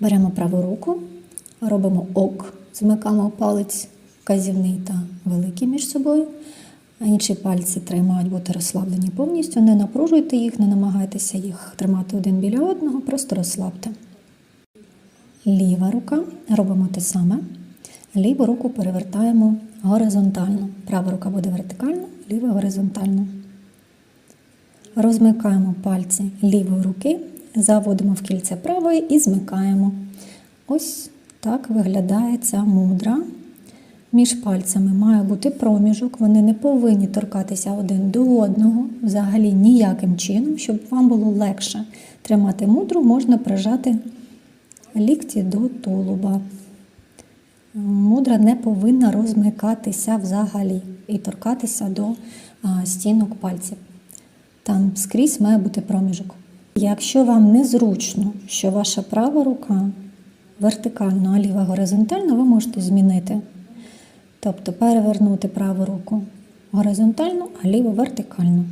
Беремо праву руку, робимо ок, змикаємо палець вказівний та великий між собою. Інші пальці три мають бути розслаблені повністю. Не напружуйте їх, не намагайтеся їх тримати один біля одного, просто розслабте. Ліва рука робимо те саме. Ліву руку перевертаємо горизонтально. Права рука буде вертикально, ліва горизонтально. Розмикаємо пальці лівої руки, заводимо в кільце правої і змикаємо. Ось так виглядає ця мудра. Між пальцями має бути проміжок, вони не повинні торкатися один до одного, взагалі ніяким чином, щоб вам було легше тримати мудру, можна прижати лікті до тулуба. Мудра не повинна розмикатися взагалі і торкатися до стінок пальців. Там скрізь має бути проміжок. Якщо вам незручно, що ваша права рука вертикально, а ліва горизонтально, ви можете змінити. Тобто перевернути праву руку горизонтально, а ліву вертикально.